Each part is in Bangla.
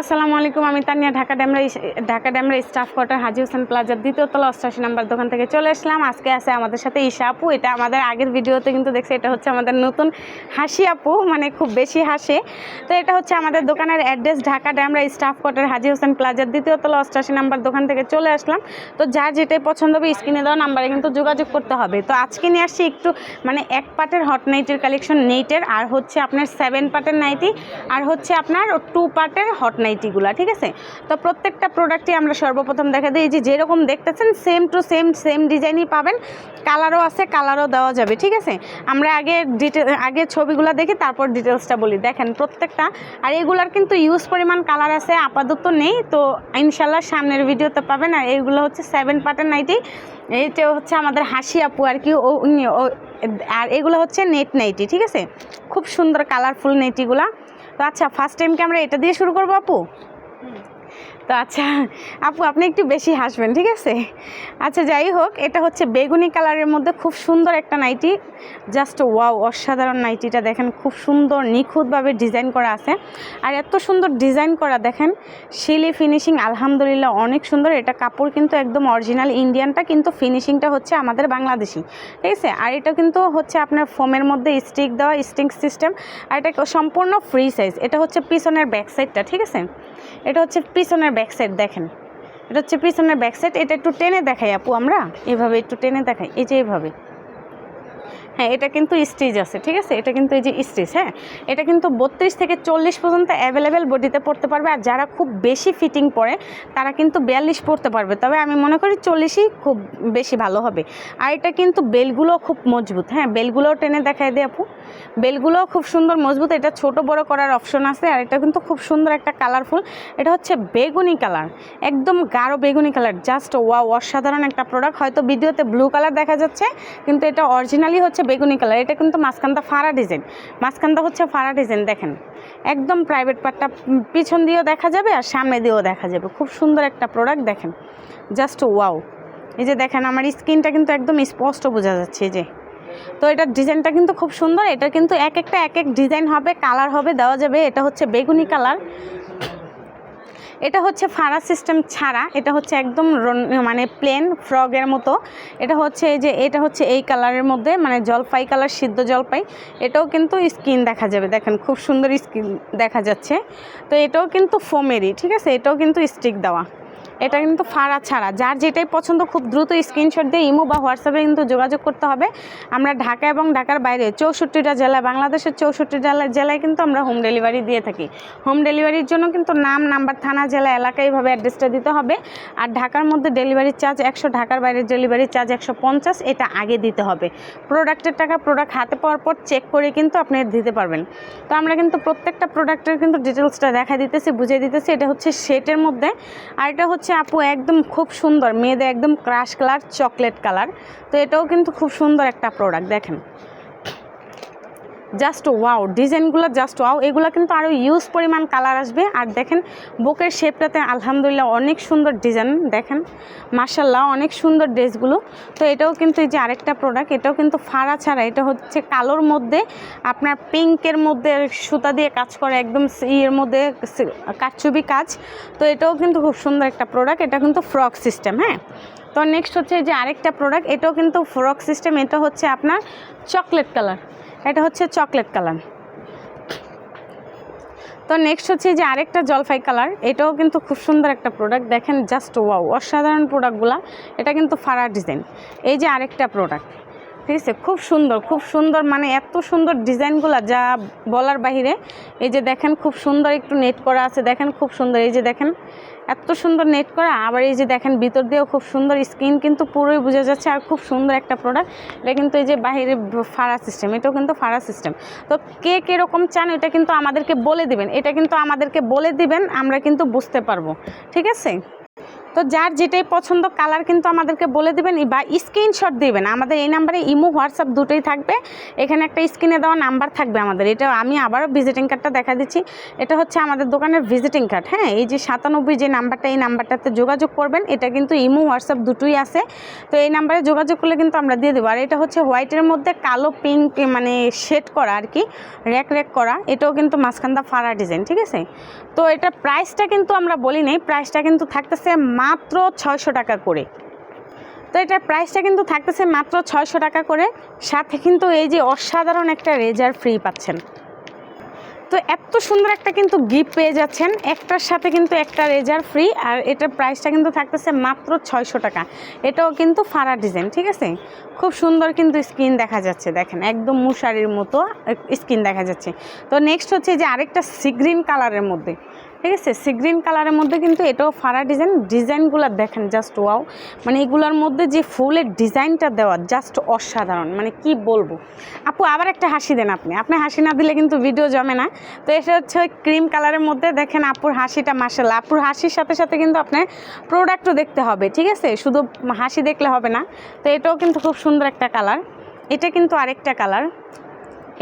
আসসালামু আলাইকুম, আমি তানিয়া, ঢাকা ড্যামরা ঢাকা ড্যামরা স্টাফ কোয়ার্টার, হাজি হোসেন প্লাজার দ্বিতীয় তলা, অষ্টাশি নাম্বার দোকান থেকে চলে আসলাম। আজকে আছে আমাদের সাথে ঈশা আপু, এটা আমাদের আগের ভিডিওতে কিন্তু দেখছি, এটা হচ্ছে আমাদের নতুন হাসি আপু মানে খুব বেশি হাসে। তো এটা হচ্ছে আমাদের দোকানের address, Dhaka Demra staff quarter, Haji Hossain প্লাজার দ্বিতীয় তলা, অষ্টাশি নাম্বার দোকান থেকে চলে আসলাম। তো যার যেটাই পছন্দ হবে, স্ক্রিনে দেওয়া নাম্বারে কিন্তু যোগাযোগ করতে হবে। তো আজকে নিয়ে আসছি একটু মানে এক পাটের হট নাইটের কালেকশন নেইটের আর হচ্ছে আপনার সেভেন পার্টের নাইটি আর হচ্ছে আপনার টু পার্টের হট নাইটিগুলো, ঠিক আছে? তো প্রত্যেকটা প্রোডাক্টই আমরা সর্বপ্রথম দেখা দিই যে যেরকম দেখতেছেন সেম টু সেম সেম ডিজাইনই পাবেন। কালারও আছে কালারও দেওয়া যাবে, ঠিক আছে? আমরা আগে ডিটেল আগে ছবিগুলো দেখি, তারপর ডিটেলসটা বলি। দেখেন প্রত্যেকটা, আর এগুলার কিন্তু ইউজ পরিমাণ কালার আছে, আপাতত নেই। তো ইনশাল্লাহ সামনের ভিডিওতে পাবেন, আর এইগুলো হচ্ছে সেভেন পার্টের নাইটি। এইটা হচ্ছে আমাদের হাসি আপু, আর কি, ও আর এগুলো হচ্ছে নেট নাইটি, ঠিক আছে? খুব সুন্দর কালারফুল নেটিগুলা তো আচ্ছা ফার্স্ট টাইম কি আমরা এটা দিয়ে শুরু করব আপু? তো আচ্ছা আপু, আপনি একটু বেশি হাসবেন, ঠিক আছে? আচ্ছা যাই হোক, এটা হচ্ছে বেগুনি কালারের মধ্যে খুব সুন্দর একটা নাইটি। জাস্ট ওয়াও, অসাধারণ নাইটিটা দেখেন, খুব সুন্দর, নিখুঁতভাবে ডিজাইন করা আছে। আর এত সুন্দর ডিজাইন করা, দেখেন, শিলি ফিনিশিং, আলহামদুলিল্লাহ, অনেক সুন্দর। এটা কাপড় কিন্তু একদম অরিজিনাল ইন্ডিয়ানটা, কিন্তু ফিনিশিংটা হচ্ছে আমাদের বাংলাদেশি, ঠিক আছে? আর এটা কিন্তু হচ্ছে আপনার ফোমের মধ্যে স্টিক দেওয়া, স্টিক সিস্টেম, আর এটা সম্পূর্ণ ফ্রি সাইজ। এটা হচ্ছে পিছনের ব্যাক সাইডটা, ঠিক আছে? এটা হচ্ছে পিছনের ব্যাক সাইড দেখেন। এটা হচ্ছে পিছনের ব্যাক সাইড এটা একটু টেনে দেখাই আপু আমরা। এভাবে একটু টেনে দেখাই, এই যে এইভাবে হ্যাঁ এটা কিন্তু স্টিচ আছে, ঠিক আছে? এটা কিন্তু এই যে স্টিচ হ্যাঁ? এটা কিন্তু বত্রিশ থেকে চল্লিশ পর্যন্ত অ্যাভেলেবেল বডিতে পড়তে পারবে আর যারা খুব বেশি ফিটিং পরে, তারা কিন্তু বিয়াল্লিশ পড়তে পারবে। তবে আমি মনে করি চল্লিশই খুব বেশি ভালো হবে। আর এটা কিন্তু বেলগুলো খুব মজবুত হ্যাঁ? বেলগুলোও টেনে দেখায় দে আপু। বেলগুলোও খুব সুন্দর মজবুত। এটা ছোট বড় করার অপশন আছে আর এটা কিন্তু খুব সুন্দর একটা কালারফুল এটা হচ্ছে বেগুনি কালার একদম গাঢ় বেগুনি কালার জাস্ট ওয়া অসাধারণ একটা প্রোডাক্ট হয়তো ভিডিওতে ব্লু কালার দেখা যাচ্ছে, কিন্তু এটা অরিজিনালি হচ্ছে বেগুনি কালার, এটা কিন্তু মাঝখানটা ফাড়া ডিজাইন। মাঝখানটা হচ্ছে ফাড়া ডিজাইন, দেখেন। একদম প্রাইভেট পার্টটা পিছন দিয়েও দেখা যাবে আর সামনে দিয়েও দেখা যাবে। খুব সুন্দর একটা প্রোডাক্ট দেখেন। জাস্ট ওয়াও এই যে দেখেন, আমার স্কিনটা কিন্তু একদম স্পষ্ট বোঝা যাচ্ছে, এই যে। তো এটার ডিজাইনটা কিন্তু খুব সুন্দর, এটা কিন্তু এক একটা এক এক ডিজাইন হবে, কালার হবে, দেওয়া যাবে। এটা হচ্ছে বেগুনি কালার। এটা হচ্ছে ফাড়া সিস্টেম ছাড়া, এটা হচ্ছে একদম মানে প্লেন ফ্রগের মতো। এটা হচ্ছে যে, এটা হচ্ছে এই কালারের মধ্যে মানে জলপাই কালার সিদ্ধ জলপাই। এটাও কিন্তু স্কিন দেখা যাবে, দেখেন খুব সুন্দর স্কিন দেখা যাচ্ছে। তো এটাও কিন্তু ফোমেরই ঠিক আছে? এটাও কিন্তু স্টিক দেওয়া। এটা কিন্তু ফাড়া ছাড়া। যার যেটাই পছন্দ, খুব দ্রুত স্ক্রিনশট দিয়ে ইমো বা হোয়াটসঅ্যাপে কিন্তু যোগাযোগ করতে হবে। আমরা ঢাকা এবং ঢাকার বাইরে, চৌষট্টিটা জেলায় বাংলাদেশের চৌষট্টি জেলায় জেলায় কিন্তু আমরা হোম ডেলিভারি দিয়ে থাকি। হোম ডেলিভারির জন্য কিন্তু নাম নাম্বার থানা, জেলা, এলাকা এইভাবে অ্যাড্রেসটা দিতে হবে। আর ঢাকার মধ্যে ডেলিভারি চার্জ একশো, ঢাকার বাইরে ডেলিভারি চার্জ একশো পঞ্চাশ, এটা আগে দিতে হবে। প্রোডাক্টের টাকা প্রোডাক্ট হাতে পাওয়ার পর চেক করে কিন্তু আপনি দিতে পারবেন। তো আমরা কিন্তু প্রত্যেকটা প্রোডাক্টের কিন্তু ডিটেলসটা দেখা দিতেছি, বুঝিয়ে দিতেছি। এটা হচ্ছে সেটের মধ্যে। আর এটা হচ্ছে আপু একদম খুব সুন্দর। মেয়েদের একদম ক্রাশ কালার চকলেট কালার তো এটাও কিন্তু খুব সুন্দর একটা প্রোডাক্ট দেখেন। জাস্ট ওয়াও ডিজাইনগুলো জাস্ট ওয়াও এগুলো কিন্তু আরও ইউজ পরিমাণ কালার আসবে। আর দেখেন, বুকের শেপটাতে আলহামদুলিল্লাহ অনেক সুন্দর ডিজাইন দেখেন। মার্শাল্লাহ অনেক সুন্দর ড্রেসগুলো তো এটাও কিন্তু এই যে আরেকটা প্রোডাক্ট এটাও কিন্তু ফাড়া ছাড়া, এটা হচ্ছে কালোর মধ্যে আপনার পিঙ্কের মধ্যে সুতা দিয়ে কাজ করে, একদম ইয়ের মধ্যে কারচুবি কাজ। তো এটাও কিন্তু খুব সুন্দর একটা প্রোডাক্ট এটা কিন্তু ফ্রক সিস্টেম হ্যাঁ? তো নেক্সট হচ্ছে যে আরেকটা প্রোডাক্ট এটাও কিন্তু ফ্রক সিস্টেম এটা হচ্ছে আপনার চকলেট কালার এটা হচ্ছে চকলেট কালার। তো নেক্সট হচ্ছে যে আরেকটা জলফাই কালার, এটাও কিন্তু খুব সুন্দর একটা প্রোডাক্ট দেখেন জাস্ট ওয়াও অসাধারণ প্রোডাক্টগুলা এটা কিন্তু ফারা ডিজাইন। এই যে আরেকটা প্রোডাক্ট ঠিক আছে খুব সুন্দর খুব সুন্দর মানে এত সুন্দর ডিজাইনগুলো যা বলার বাহিরে। এই যে দেখেন, খুব সুন্দর একটু নেট করা আছে, দেখেন, খুব সুন্দর। এই যে দেখেন, এত সুন্দর নেট করা, আবার এই যে দেখেন, ভিতর দিয়েও খুব সুন্দর স্কিন কিন্তু পুরোই বোঝা যাচ্ছে আর খুব সুন্দর একটা প্রোডাক্ট এটা কিন্তু এই যে বাহিরে ফাড়া সিস্টেম এটাও কিন্তু ফাড়া সিস্টেম তো কে কীরকম চান, এটা কিন্তু আমাদেরকে বলে দিবেন। এটা কিন্তু আমাদেরকে বলে দিবেন, আমরা কিন্তু বুঝতে পারব। ঠিক আছে? তো যার যেটাই পছন্দ কালার কিন্তু আমাদেরকে বলে দেবেন, বা স্ক্রিনশট দিবেন। আমাদের এই নাম্বারে ইমো, হোয়াটসঅ্যাপ দুটোই থাকবে। এখানে একটা স্ক্রিনে দেওয়া নাম্বার থাকবে আমাদের। এটা আমি আবারও ভিজিটিং কার্ডটা দেখা দিচ্ছি। এটা হচ্ছে আমাদের দোকানের ভিজিটিং কার্ড হ্যাঁ? এই যে সাতানব্বই যে নাম্বারটা, এই নাম্বারটাতে যোগাযোগ করবেন। এটা কিন্তু ইমো, হোয়াটসঅ্যাপ দুটোই আছে। তো এই নাম্বারে যোগাযোগ করলে কিন্তু আমরা দিয়ে দেবো। আর এটা হচ্ছে হোয়াইটের মধ্যে কালো পিঙ্ক মানে শেড করা আর কি র্যাক র্যাক করা। এটাও কিন্তু মাঝখানটা ফারা ডিজাইন ঠিক আছে? তো এটা প্রাইসটা কিন্তু আমরা বলি নেই। প্রাইসটা কিন্তু থাকতেছে মাত্র ছয়শো টাকা করে। তো এটার প্রাইসটা কিন্তু থাকতেছে মাত্র ছয়শো টাকা করে। সাথে কিন্তু এই যে অসাধারণ একটা রেজার ফ্রি পাচ্ছেন। তো এত সুন্দর একটা কিন্তু গিফট পেয়ে যাচ্ছেন। একটার সাথে কিন্তু একটা রেজার ফ্রি আর এটার প্রাইসটা কিন্তু থাকতেছে মাত্র ছয়শো টাকা। এটাও কিন্তু ফারা ডিজাইন ঠিক আছে? খুব সুন্দর কিন্তু স্কিন দেখা যাচ্ছে, দেখেন। একদম মুশারির মতো স্কিন দেখা যাচ্ছে। তো নেক্সট হচ্ছে যে আরেকটা সিগ্রিন কালারের মধ্যে। ঠিক আছে? সি গ্রিন কালারের মধ্যে কিন্তু এটাও ফাড়া ডিজাইন ডিজাইনগুলো দেখেন জাস্ট ওয়াও মানে এগুলোর মধ্যে যে ফুলের ডিজাইনটা দেওয়া জাস্ট অসাধারণ। মানে কি বলব? আপু, আবার একটা হাসি দেন আপনি। আপনি হাসি না দিলে কিন্তু ভিডিও জমে না। তো এটা হচ্ছে ক্রিম কালারের মধ্যে দেখেন আপুর হাসিটা মাসাল্লাহ আপুর হাসির সাথে সাথে কিন্তু আপনার প্রোডাক্টও দেখতে হবে, ঠিক আছে? শুধু হাসি দেখলে হবে না। তো এটাও কিন্তু খুব সুন্দর একটা কালার এটা কিন্তু আরেকটা কালার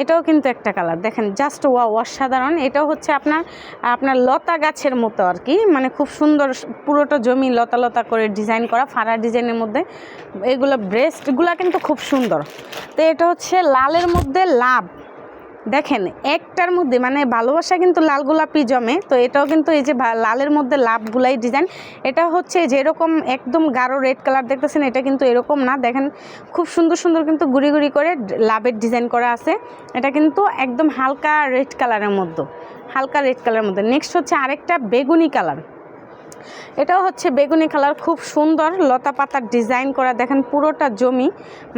এটাও কিন্তু একটা কালার দেখেন জাস্ট ওয়া অসাধারণ। এটাও হচ্ছে আপনার আপনার লতা গাছের মতো আর কি। মানে খুব সুন্দর, পুরোটা জমি লতা লতা করে ডিজাইন করা, ফাড়া ডিজাইনের মধ্যে। এগুলো ব্রেস্টগুলো কিন্তু খুব সুন্দর। তো এটা হচ্ছে লালের মধ্যে লাভ। দেখেন, একটার মধ্যে মানে ভালোবাসা কিন্তু লাল গোলাপি জমে, তো এটাও কিন্তু এই যে লালের মধ্যে লাভগুলাই ডিজাইন। এটা হচ্ছে যেরকম একদম গাঢ় রেড কালার দেখতেছেন, এটা কিন্তু এরকম না। দেখেন, খুব সুন্দর সুন্দর কিন্তু গুড়ি গুড়ি করে লাভের ডিজাইন করা আছে। এটা কিন্তু একদম হালকা রেড কালারের মধ্যে, হালকা রেড কালারের মধ্যে। নেক্সট হচ্ছে আরেকটা বেগুনি কালার। এটাও হচ্ছে বেগুনি কালার, খুব সুন্দর লতা পাতার ডিজাইন করা। দেখেন পুরোটা জমি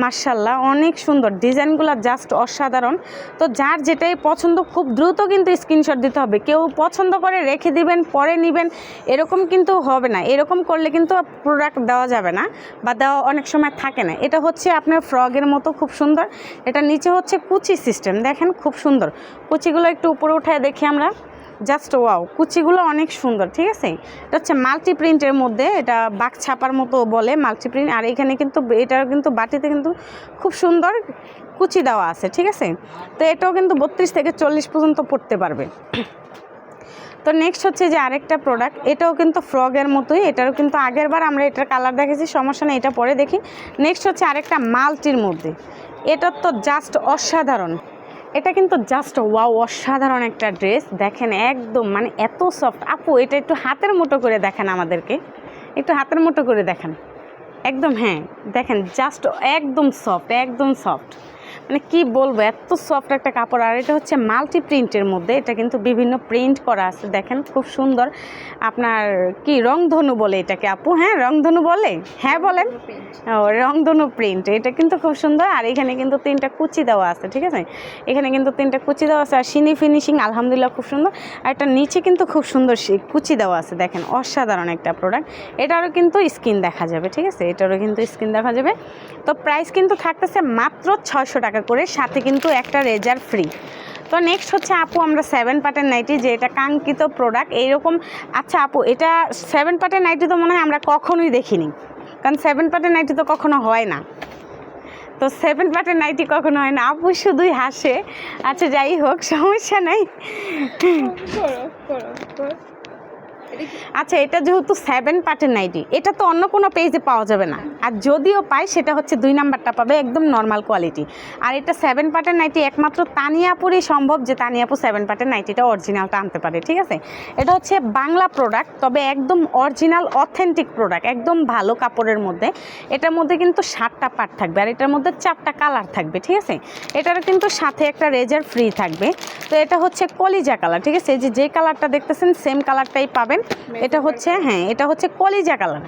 মার্শাল্লাহ অনেক সুন্দর। ডিজাইনগুলো জাস্ট অসাধারণ। তো যার যেটাই পছন্দ, খুব দ্রুত কিন্তু স্ক্রিনশট দিতে হবে। কেউ পছন্দ করে রেখে দিবেন, পরে নেবেন, এরকম কিন্তু হবে না। এরকম করলে কিন্তু প্রোডাক্ট দেওয়া যাবে না বা দেওয়া অনেক সময় থাকে না। এটা হচ্ছে আপনার ফ্রগের মতো খুব সুন্দর। এটা নিচে হচ্ছে কুচি সিস্টেম দেখেন খুব সুন্দর। কুচিগুলো একটু উপরে উঠায় দেখি আমরা। জাস্ট ওয়াও কুচিগুলো অনেক সুন্দর, ঠিক আছে? এটা হচ্ছে মাল্টি প্রিন্টের মধ্যে, এটা বাক ছাপার মতো বলে মাল্টি প্রিন্ট আর এখানে কিন্তু এটার কিন্তু বাটিতে কিন্তু খুব সুন্দর কুচি দেওয়া আছে, ঠিক আছে? তো এটাও কিন্তু বত্রিশ থেকে চল্লিশ পর্যন্ত পড়তে পারবে। তো নেক্সট হচ্ছে যে আরেকটা প্রোডাক্ট এটাও কিন্তু ফ্রগের মতোই, এটারও কিন্তু আগের বার আমরা এটার কালার দেখেছি, সমস্যা নেই, এটা পরে দেখি। নেক্সট হচ্ছে আরেকটা মাল্টির মধ্যে, এটার তো জাস্ট অসাধারণ। এটা কিন্তু জাস্ট ওয়াও অসাধারণ একটা ড্রেস দেখেন একদম মানে এত সফট আপু, এটা একটু হাতের মুঠো করে দেখেন আমাদেরকে। একটু হাতের মুঠো করে দেখেন। একদম হ্যাঁ দেখেন জাস্ট একদম সফট একদম সফট মানে কি বলব এত সফট একটা কাপড়। আর এটা হচ্ছে মাল্টি প্রিন্টের মধ্যে। এটা কিন্তু বিভিন্ন প্রিন্ট করা আছে দেখেন খুব সুন্দর। আপনার কি রংধনু বলে এটাকে আপু? হ্যাঁ রংধনু বলে? হ্যাঁ বলেন। ও রংধনু প্রিন্ট এটা কিন্তু খুব সুন্দর। আর এখানে কিন্তু তিনটা কুচি দেওয়া আছে ঠিক আছে? এখানে কিন্তু তিনটা কুচি দেওয়া আছে। আর সিনি ফিনিশিং আলহামদুলিল্লাহ খুব সুন্দর। আর এটা নিচে কিন্তু খুব সুন্দর কুচি দেওয়া আছে দেখেন। অসাধারণ একটা প্রোডাক্ট এটারও কিন্তু স্কিন দেখা যাবে ঠিক আছে? এটারও কিন্তু স্কিন দেখা যাবে। তো প্রাইস কিন্তু থাকতেছে মাত্র ছয়শো টাকা করে, সাথে কিন্তু একটা রেজার ফ্রি তো নেক্সট হচ্ছে আপু, আমরা সেভেন পার্টের নাইটি যে এটা কাঙ্ক্ষিত প্রোডাক্ট এইরকম আচ্ছা আপু, এটা সেভেন পার্টের নাইটি তো মনে হয় আমরা কখনোই দেখিনি, কারণ সেভেন পার্টের নাইটি তো কখনো হয় না। তো সেভেন পার্টের নাইটি কখনো হয় না। আপু শুধুই হাসে। আচ্ছা যাই হোক, সমস্যা নাই। আচ্ছা এটা যেহেতু সেভেন পার্টের নাইটি, এটা তো অন্য কোনো পেজে পাওয়া যাবে না। আর যদিও পায়, সেটা হচ্ছে দুই নাম্বারটা পাবে একদম নর্মাল কোয়ালিটি আর এটা সেভেন পার্টের নাইটি একমাত্র তানিয়াপুরই সম্ভব যে তানিয়াপু সেভেন পার্টের নাইটিটা অরিজিনালটা আনতে পারে, ঠিক আছে? এটা হচ্ছে বাংলা প্রোডাক্ট তবে একদম অরিজিনাল অথেন্টিক প্রোডাক্ট একদম ভালো কাপড়ের মধ্যে। এটার মধ্যে কিন্তু সাতটা পার্ট থাকবে, আর এটার মধ্যে চারটা কালার থাকবে, ঠিক আছে? এটারও কিন্তু সাথে একটা রেজার ফ্রি থাকবে। তো এটা হচ্ছে কলিজা কালার ঠিক আছে? যে যে কালারটা দেখতেছেন সেম কালারটাই পাবেন। এটা হচ্ছে হ্যাঁ এটা হচ্ছে কলিজা কালার।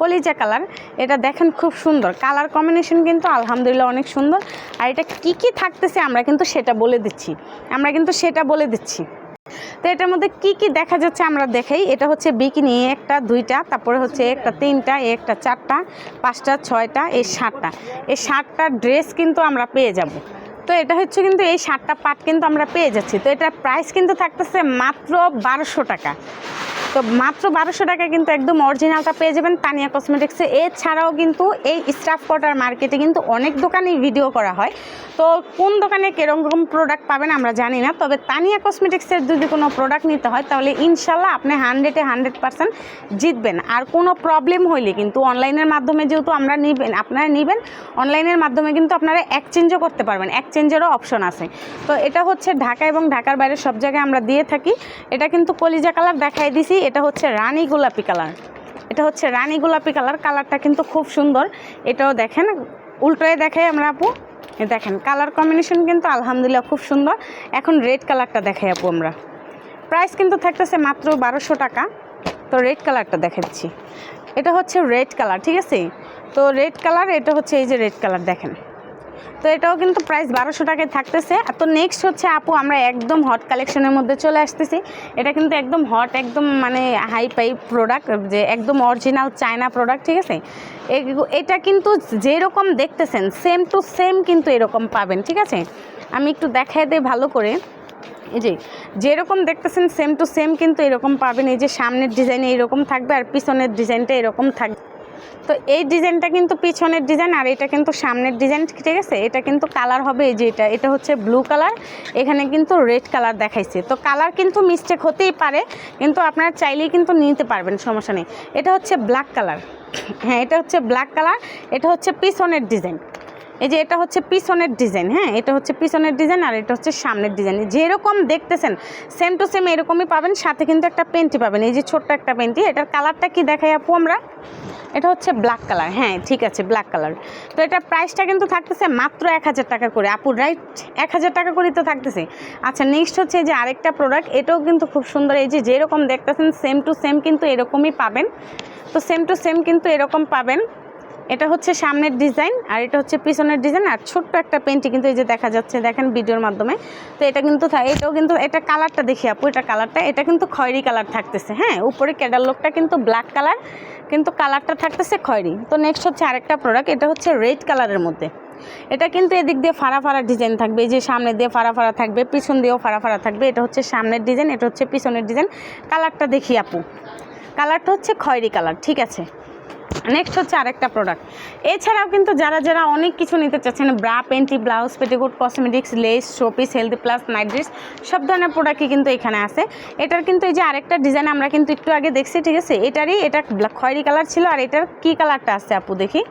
কলিজা কালার এটা দেখেন খুব সুন্দর। কালার কম্বিনেশন কিন্তু আলহামদুলিল্লাহ অনেক সুন্দর। আর এটা কি কি থাকতেছে আমরা কিন্তু সেটা বলে দিচ্ছি। আমরা কিন্তু সেটা বলে দিচ্ছি। তো এটার মধ্যে কি কি দেখা যাচ্ছে আমরা দেখাই। এটা হচ্ছে বিকিনি একটা দুইটা তারপরে হচ্ছে একটা তিনটা একটা চারটা পাঁচটা ছয়টা এই সাতটা। এই সাতটা ড্রেস কিন্তু আমরা পেয়ে যাব। তো এটা হচ্ছে কিন্তু এই সাতটা পাট কিন্তু আমরা পেয়ে যাচ্ছি। তো এটার প্রাইস কিন্তু থাকতেছে মাত্র বারোশো টাকা। তো মাত্র বারোশো টাকা কিন্তু একদম অরিজিনালটা পেয়ে যাবেন তানিয়া কসমেটিক্সে এছাড়াও কিন্তু এই স্টাফ কটার মার্কেটে কিন্তু অনেক দোকানেই ভিডিও করা হয়। তো কোন দোকানে কীরকম প্রোডাক্ট পাবেন আমরা জানি না, তবে তানিয়া কসমেটিক্সের যদি কোনো প্রোডাক্ট নিতে হয়, তাহলে ইনশাল্লাহ আপনি হান্ড্রেডে হান্ড্রেড পার্সেন্ট জিতবেন। আর কোনো প্রবলেম হইলে কিন্তু অনলাইনের মাধ্যমে যেহেতু আমরা নিবেন, আপনারা নেবেন অনলাইনের মাধ্যমে কিন্তু আপনারা এক্সচেঞ্জও করতে পারবেন। এক্সচেঞ্জেরও অপশন আছে। তো এটা হচ্ছে ঢাকা এবং ঢাকার বাইরে সব জায়গায় আমরা দিয়ে থাকি। এটা কিন্তু কলিজা কালার দেখাই দিছি। এটা হচ্ছে রানী গোলাপি কালার। এটা হচ্ছে রানী গোলাপি কালার, কালারটা কিন্তু খুব সুন্দর। এটাও দেখেন, উল্টোয় দেখাই আমরা আপু। দেখেন, কালার কম্বিনেশন কিন্তু আলহামদুলিল্লাহ খুব সুন্দর। এখন রেড কালারটা দেখাই আপু আমরা। প্রাইস কিন্তু থাকতেছে মাত্র বারোশো টাকা। তো রেড কালারটা দেখাচ্ছি। এটা হচ্ছে রেড কালার, ঠিক আছে? তো রেড কালার, এটা হচ্ছে এই যে রেড কালার, দেখেন। তো এটাও কিন্তু প্রাইস বারোশো টাকায় থাকতেছে। আর তো নেক্সট হচ্ছে আপু, আমরা একদম হট কালেকশনের মধ্যে চলে আসতেছি। এটা কিন্তু একদম হট একদম মানে হাই পাই প্রোডাক্ট যে একদম অরিজিনাল চায়না প্রোডাক্ট ঠিক আছে? এটা কিন্তু যেরকম দেখতেছেন সেম টু সেম কিন্তু এরকম পাবেন, ঠিক আছে? আমি একটু দেখাই দিই ভালো করে। এই যে, যেরকম দেখতেছেন সেম টু সেম কিন্তু এরকম পাবেন। এই যে সামনের ডিজাইন এইরকম থাকবে, আর পিছনের ডিজাইনটা এরকম থাকবে তো এই ডিজাইনটা কিন্তু পিছনের ডিজাইন আর এটা কিন্তু সামনের ডিজাইন, ঠিক আছে? এটা কিন্তু কালার হবে এই যে এটা। এটা হচ্ছে ব্লু কালার এখানে কিন্তু রেড কালার দেখাইছে। তো কালার কিন্তু মিস্টেক হতেই পারে, কিন্তু আপনারা চাইলেই কিন্তু নিতে পারবেন, সমস্যা নেই। এটা হচ্ছে ব্ল্যাক কালার হ্যাঁ এটা হচ্ছে ব্ল্যাক কালার এটা হচ্ছে পিছনের ডিজাইন। এই যে এটা হচ্ছে পিছনের ডিজাইন হ্যাঁ? এটা হচ্ছে পিছনের ডিজাইন আর এটা হচ্ছে সামনের ডিজাইন। যেরকম দেখতেছেন সেম টু সেম এরকমই পাবেন, সাথে কিন্তু একটা পেন্টি পাবেন। এই যে ছোট্ট একটা পেন্টি এটার কালারটা কি দেখাই আপু আমরা? এটা হচ্ছে ব্ল্যাক কালার হ্যাঁ ঠিক আছে ব্ল্যাক কালার তো এটার প্রাইসটা কিন্তু থাকতেছে মাত্র এক হাজার টাকা করে। আপু রাইট এক হাজার টাকা করেই তো থাকতেছে। আচ্ছা নেক্সট হচ্ছে যে আরেকটা প্রোডাক্ট এটাও কিন্তু খুব সুন্দর। এই যে যেরকম দেখতেছেন সেম টু সেম কিন্তু এরকমই পাবেন। তো সেম টু সেম কিন্তু এরকম পাবেন। এটা হচ্ছে সামনের ডিজাইন আর এটা হচ্ছে পিছনের ডিজাইন আর ছোট্ট একটা পেন্টি কিন্তু এই যে দেখা যাচ্ছে, দেখেন ভিডিওর মাধ্যমে। তো এটা কিন্তু এটাও কিন্তু, এটা কালারটা দেখি আপু, এটা কালারটা, এটা কিন্তু খয়েরি কালার থাকতেছে হ্যাঁ? উপরে ক্যাডালগটা কিন্তু ব্ল্যাক কালার, কিন্তু কালারটা থাকতেছে খয়েরি। তো নেক্সট হচ্ছে আরেকটা প্রোডাক্ট এটা হচ্ছে রেড কালারের মধ্যে। এটা কিন্তু এদিক দিয়ে ফাড়া ফাড়া ডিজাইন থাকবে, এই যে সামনে দিয়ে ফাড়া ফাড়া থাকবে, পিছন দিয়েও ফাড়া ফাড়া থাকবে, এটা হচ্ছে সামনের ডিজাইন, এটা হচ্ছে পিছনের ডিজাইন। কালারটা দেখি আপু। কালারটা হচ্ছে খয়েরি কালার, ঠিক আছে? নেক্সট হচ্ছে আরেকটা প্রোডাক্ট এছাড়াও কিন্তু যারা যারা অনেক কিছু নিতে চাচ্ছেন bra panty blouse petticoat cosmetics lace showpiece healthy plus night dress সব ধরনের প্রোডাক্টই কিন্তু এখানে আছে। এটার কিন্তু এই যে আরেকটা ডিজাইন আমরা কিন্তু একটু আগে দেখছি, ঠিক আছে? এটারই, এটা খয়েরি কালার ছিল, আর এটার কি কালারটা আছে আপু দেখি?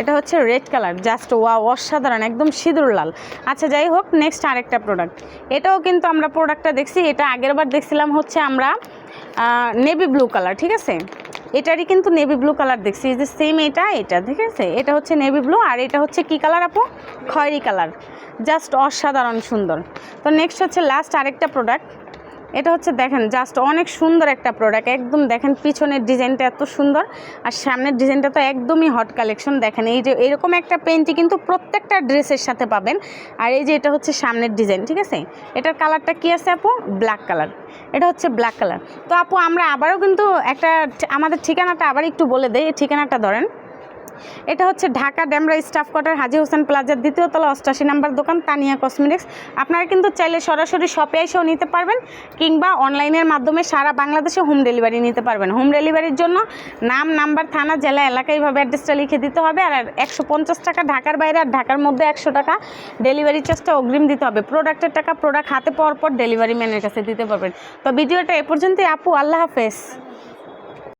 এটা হচ্ছে রেড কালার জাস্ট ওয়া অসাধারণ, একদম সিঁদুর লাল। আচ্ছা যাই হোক নেক্সট আরেকটা প্রোডাক্ট এটাও কিন্তু আমরা প্রোডাক্টটা দেখছি, এটা আগেরবার দেখছিলাম হচ্ছে আমরা নেভি ব্লু কালার ঠিক আছে? এটারই কিন্তু নেভি ব্লু কালার দেখছি। এই যে সেম এটা এটা, ঠিক আছে? এটা হচ্ছে নেভি ব্লু আর এটা হচ্ছে কি কালার আপু? খয়েরি কালার জাস্ট অসাধারণ সুন্দর। তো নেক্সট হচ্ছে লাস্ট আরেকটা প্রোডাক্ট এটা হচ্ছে দেখেন জাস্ট অনেক সুন্দর একটা প্রোডাক্ট একদম দেখেন, পিছনের ডিজাইনটা এত সুন্দর। আর সামনের ডিজাইনটা তো একদমই হট কালেকশন দেখেন, এই যে এরকম একটা পেন্টি কিন্তু প্রত্যেকটা ড্রেসের সাথে পাবেন। আর এই যে এটা হচ্ছে সামনের ডিজাইন ঠিক আছে? এটার কালারটা কি আছে আপু? ব্ল্যাক কালার এটা হচ্ছে ব্ল্যাক কালার তো আপু, আমরা আবারও কিন্তু একটা, আমাদের ঠিকানাটা আবার একটু বলে দেই। এই ঠিকানাটা ধরেন। এটা হচ্ছে ঢাকা ড্যামরা স্টাফ কোয়ার্টার, হাজি হোসেন প্লাজার দ্বিতীয় তলা, অষ্টাশি নাম্বার দোকান, তানিয়া কসমেটিক্স। আপনারা কিন্তু চাইলে সরাসরি শপে এসেও নিতে পারবেন কিংবা অনলাইনের মাধ্যমে সারা বাংলাদেশে হোম ডেলিভারি নিতে পারবেন। হোম ডেলিভারির জন্য নাম, নাম্বার, থানা, জেলা এলাকা এইভাবে অ্যাড্রেসটা লিখে দিতে হবে আর একশো পঞ্চাশ টাকা ঢাকার বাইরে আর ঢাকার মধ্যে একশো টাকা ডেলিভারি চার্জটা অগ্রিম দিতে হবে। প্রোডাক্টের টাকা, প্রোডাক্ট হাতে পাওয়ার পর ডেলিভারি ম্যানের কাছে দিতে পারবেন। তো ভিডিওটা এ পর্যন্তই। আপু, আল্লাহ হাফেজ।